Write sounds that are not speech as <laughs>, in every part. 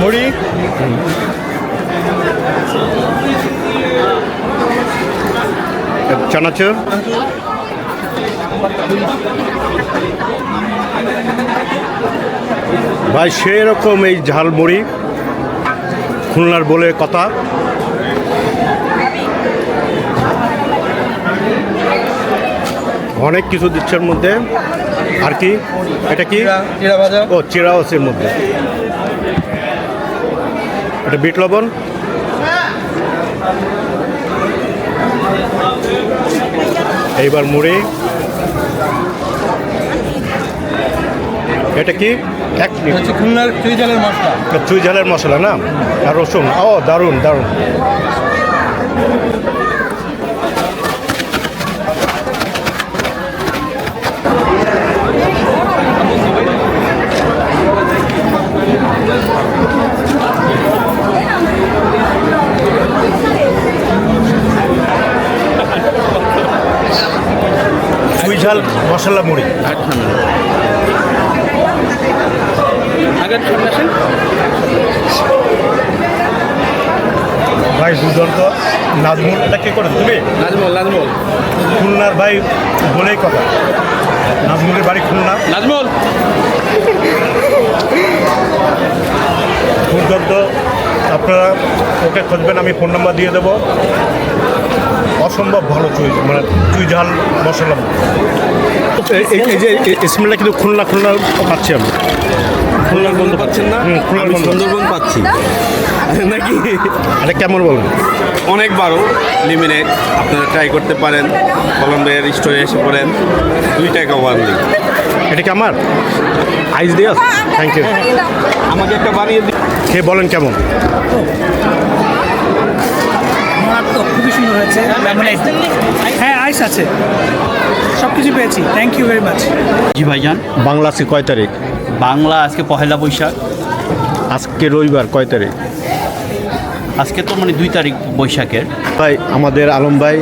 মুড়ি। চানাচুর। ভাই সেরকম এই ঝালমুড়ি খুলনার বলে কথা। অনেক কিছু দিচ্ছে মধ্যে। আর কি? এটা কি? ও চিরা মধ্যে। এটা বিট লবণ। এইবার মুড়ি। এটা কি? এক মিনিট। খুলনার চুই ঝালের মশলা। চুই ঝালের মশলা না? আর রসুন। ও দারুণ দারুণ চুই মশলা মুড়ি। আগের ভাই দুর্দান্ত নাজমুল এটা কে করে তুমি? নাজমল নাজমল। খুলনার ভাই বলেই কথা। নাজমুলের বাড়ি খুলনা। নাজমল। দুর্দান্ত আপনারা ওকে খুঁজবেন আমি ফোন নাম্বার দিয়ে দেবো। অসম্ভব ভালো চুই মানে চুই ঝাল মশলা। এই- যে স্মেলটা কিন্তু খুলনা খুলনা পাচ্ছি আমি। খুলনার গন্ধ পাচ্ছেন না? খুলনার। সুন্দরবন পাচ্ছি। নাকি? এটা কেমন বলবেন অনেক বারো লিমিনেট আপনারা ট্রাই করতে পারেন কলম্বিয়ার স্টোরে এসে পড়েন দুই টাকা ওয়ানলি এটা কি আমার? আইস দিয়ে? থ্যাংক ইউ আমাকে একটা বানিয়ে দিন। খেয়ে বলেন কেমন? মারাত্মক খুবই সুন্দর হয়েছে। হ্যাঁ আইস আছে। সব কিছু পেয়েছি। থ্যাংক ইউ ভেরি মাচ জি ভাইজান। বাংলা আজকে কয় তারিখ? বাংলা আজকে পহেলা বৈশাখ। আজকে রবিবার কয় তারিখ? আজকে তো মানে দুই তারিখ বৈশাখের। ভাই আমাদের আলম ভাই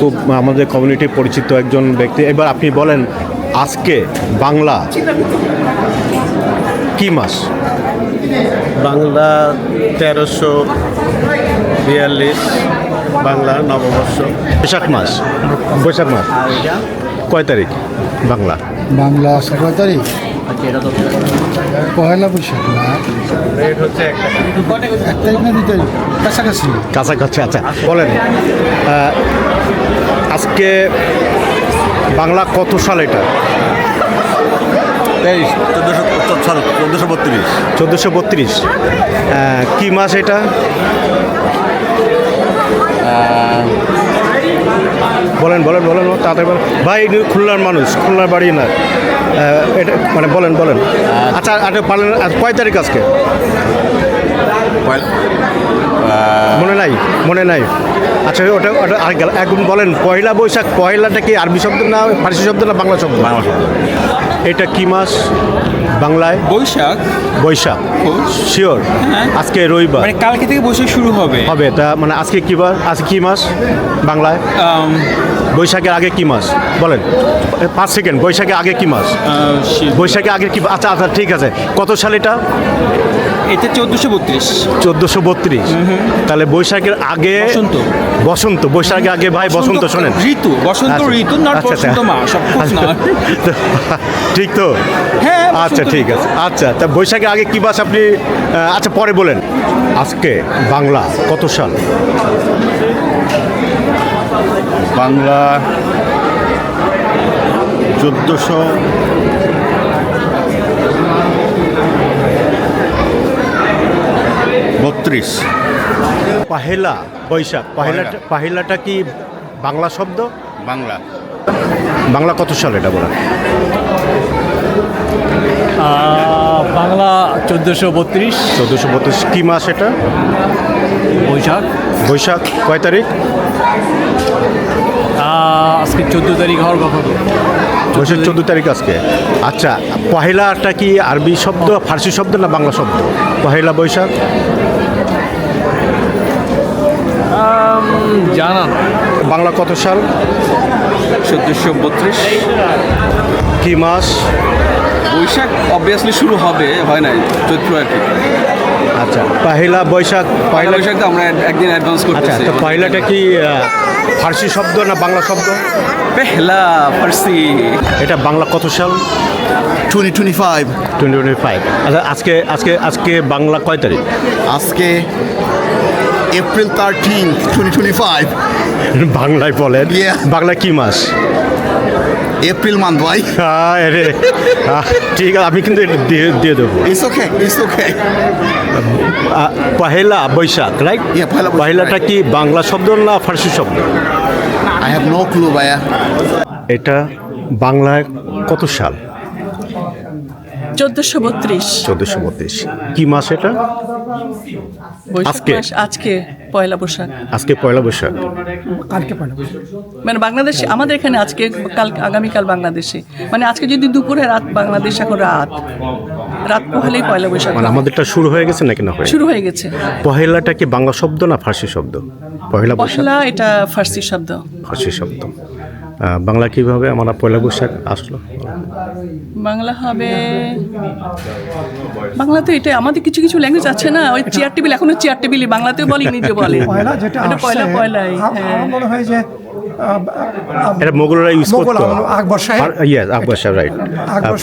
খুব আমাদের কমিউনিটির পরিচিত একজন ব্যক্তি। এবার আপনি বলেন আজকে বাংলা কি মাস? বাংলা তেরোশো বিয়াল্লিশ। বাংলা নববর্ষ। বৈশাখ মাস। বৈশাখ মাস। কয় তারিখ? বাংলা। বাংলা ষোলো তারিখ? পয়লা বৈশাখ না? এক তারিখ। না দুই তারিখ? কাছাকাছি। কাছাকাছি আচ্ছা বলেন। আজকে বাংলা কত সাল এটা? তেইশ। চোদ্দোশো চোদ্দোশো বত্রিশ। চোদ্দোশো বত্রিশ। কী মাস এটা? বলেন বলেন বলেন বলেন। ভাই খুলনার মানুষ খুলনার বাড়ি না। এটা মানে বলেন বলেন। আচ্ছা আচ্ছা পালেন আজ কয় তারিখ আজকে? মনে নাই মনে নাই। আচ্ছা ওটা ওটা এখন বলেন পয়লা বৈশাখ পয়লাটা কি আরবি শব্দ না ফার্সি শব্দ না বাংলা শব্দ? বাংলা শব্দ। এটা কি মাস? বাংলায়? বৈশাখ। বৈশাখ। শিওর আজকে রবিবার। মানে কালকে থেকে বৈশাখ শুরু হবে। হবে তা মানে আজকে কি বার আজকে কি মাস বাংলায়? বৈশাখের আগে কি মাস? বলেন। পাঁচ সেকেন্ড। বৈশাখের আগে কি মাস? বৈশাখের আগে কি আচ্ছা আচ্ছা ঠিক আছে। কত সাল এটা? এটা চোদ্দোশো বত্রিশ। চোদ্দোশো বত্রিশ। তাহলে বৈশাখের আগে বসন্ত। বসন্ত। বৈশাখের আগে ভাই বসন্ত শোনেন। ঋতু। বসন্ত আচ্ছা। ঋতু নট আচ্ছা, আচ্ছা। বসন্ত মাস না <laughs> ঠিক তো। হ্যাঁ, আচ্ছা ঠিক আছে। আচ্ছা তা বৈশাখের আগে কী বাস আপনি আচ্ছা পরে বলেন। আজকে বাংলা কত সাল? বাংলা চোদ্দোশো বত্রিশ। পাহেলা বৈশাখ পাহেলাটা পাহেলাটা কি বাংলা শব্দ? বাংলা। বাংলা কত সাল এটা বলেন? বাংলা চোদ্দোশো বত্রিশ। চোদ্দোশো বত্রিশ কী মাস এটা? বৈশাখ। বৈশাখ কয় তারিখ? আজকে চোদ্দ তারিখ হওয়ার কথা। বৈশাখ চোদ্দ তারিখ আজকে। আচ্ছা পহেলাটা কি আরবি শব্দ ফার্সি শব্দ না বাংলা শব্দ? পহেলা বৈশাখ? জানান বাংলা কত সাল? চোদ্দোশো বত্রিশ। কি মাস? বৈশাখ অবভিয়াসলি শুরু হবে হয় নাই? চৈত্র আর কি। আচ্ছা পহেলা বৈশাখ পয়লা পয়লা বৈশাখ তো আমরা একদিন অ্যাডভান্স আচ্ছা তো পয়লাটা কি ফার্সি শব্দ না বাংলা শব্দ? পেহলা ফার্সি। এটা বাংলা কত সাল? Twenty twenty five twenty twenty five আচ্ছা আজকে আজকে আজকে বাংলা কয় তারিখ? আজকে April thirteen twenty twenty five বাংলায় বলেন. বাংলা কি মাস? এপ্রিল মান্থ ভাই ঠিক আছে আমি কিন্তু দিয়ে দেবো। It's okay it's okay Pohela Boishakh right পহেলাটা কি বাংলা শব্দ না ফার্সি শব্দ? আই হ্যাভ নো ক্লু ভাইয়া। এটা বাংলায় কত সাল? চোদ্দশো বত্রিশ। চোদ্দশো বত্রিশ। কি মাস এটা? বৈশাখ আজকে? মাস আজকে পয়লা বৈশাখ। আজকে পয়লা বৈশাখ। মানে বাংলাদেশে আমাদের এখানে আজকে কাল আগামীকাল বাংলাদেশে। মানে আজকে যদি দুপুরে রাত বাংলাদেশ এখন রাত। রাত পহেলেই পয়লা বৈশাখ মানে আমাদেরটা শুরু হয়ে গেছে নাকি না হয়ে? শুরু হয়ে গেছে। পহেলাটা কি বাংলা শব্দ না ফার্সি শব্দ? পহেলা বৈশাখ। পহেলা এটা ফার্সি শব্দ। ফার্সি শব্দ। বাংলা কীভাবে আমরা পয়লা বৈশাখ আসলো? বাংলা হবে বাংলা তো এটা আমাদের কিছু কিছু ল্যাঙ্গুয়েজ আছে না ওই চেয়ার টেবিল এখনও চেয়ার টেবিলই বাংলাতেও বলে ইংরেজিও বলে। পয়লা যেটা এটা পয়লা পয়লাই হ্যাঁ। মনে হয় যে এটা মোগলরা ইউজ করতো। আকবর সাহেব। ইয়েস আকবর সাহেব রাইট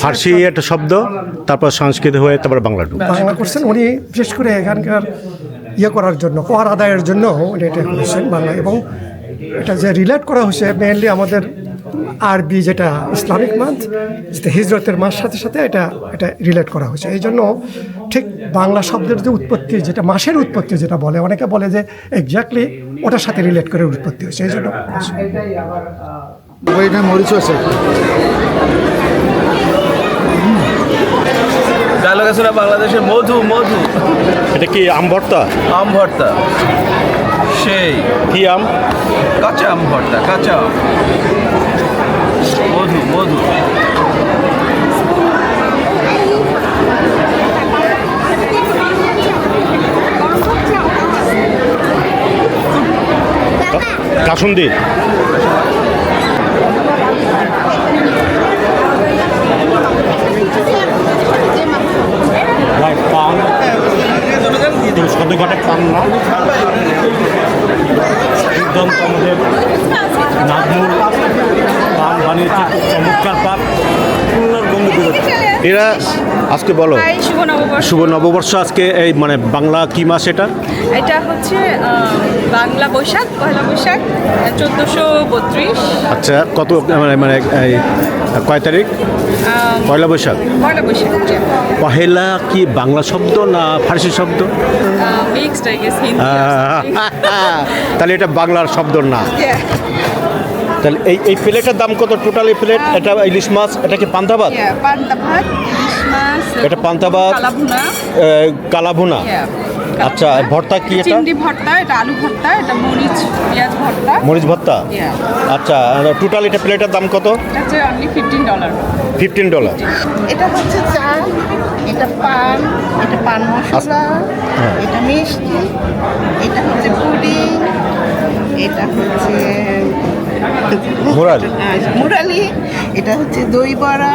ফার্সি একটা শব্দ তারপর সংস্কৃত হয়ে তারপর বাংলা ঢুক বাংলা। করছেন উনি বিশেষ করে এখানকার ইয়ে করার জন্য কর আদায়ের জন্য উনি এটা করেছেন বাংলা। এবং এটা যে রিলেট করা হয়েছে মেনলি আমাদের আরবি যেটা ইসলামিক মান্থ যেটা হিজরতের মাস সাথে সাথে এটা এটা রিলেট করা হয়েছে। এই জন্য ঠিক বাংলা শব্দের যে উৎপত্তি যেটা মাসের উৎপত্তি যেটা বলে অনেকে বলে যে এক্স্যাক্টলি ওটার সাথে রিলেট করে উৎপত্তি হয়েছে এই জন্য মরিচ আছে। ডায়লগ আছে না বাংলাদেশে মধু মধু? এটা কি আম ভর্তা? আম ভর্তা। সেই। কি আম? কাঁচা আম ভর্তা কাঁচা আম। মধু মধু। কাসুন্দি পান সদ্য ঘটে পান না। দুর্দান্ত আমাদের নাজমুল। বানিয়েছে খুব চমৎকার পান খুলনার গন্ধ এরা আজকে বলো শুভ নববর্ষ। শুভ নববর্ষ আজকে এই মানে বাংলা কি মাস এটা? এটা হচ্ছে বাংলা বৈশাখ পয়লা বৈশাখ চোদ্দোশো বত্রিশ। আচ্ছা কত মানে মানে এই কয় তারিখ? পয়লা বৈশাখ। পয়লা বৈশাখ পহেলা কি বাংলা শব্দ না ফার্সি শব্দ? Mixed I guess Hindi. <laughs> তাহলে এটা বাংলার শব্দ না। তাহলে এই এই প্লেটের দাম কত টোটাল এই প্লেট? এটা ইলিশ মাছ এটা কি পান্তা ভাত? পান্তা ভাত ইলিশ মাছ এটা পান্তা ভাত কালাভুনা আচ্ছা ভর্তা কি এটা? চিংড়ি ভর্তা এটা আলু ভর্তা এটা মরিচ পেঁয়াজ ভর্তা। মরিচ ভর্তা? আচ্ছা টোটাল এটা প্লেটের দাম কত? এটা হচ্ছে only fifteen dollar fifteen dollar এটা হচ্ছে চা এটা পান এটা পান মশলা এটা মিষ্টি এটা হচ্ছে পুডিং এটা হচ্ছে আহ, মুরালি এটা হচ্ছে দই বড়া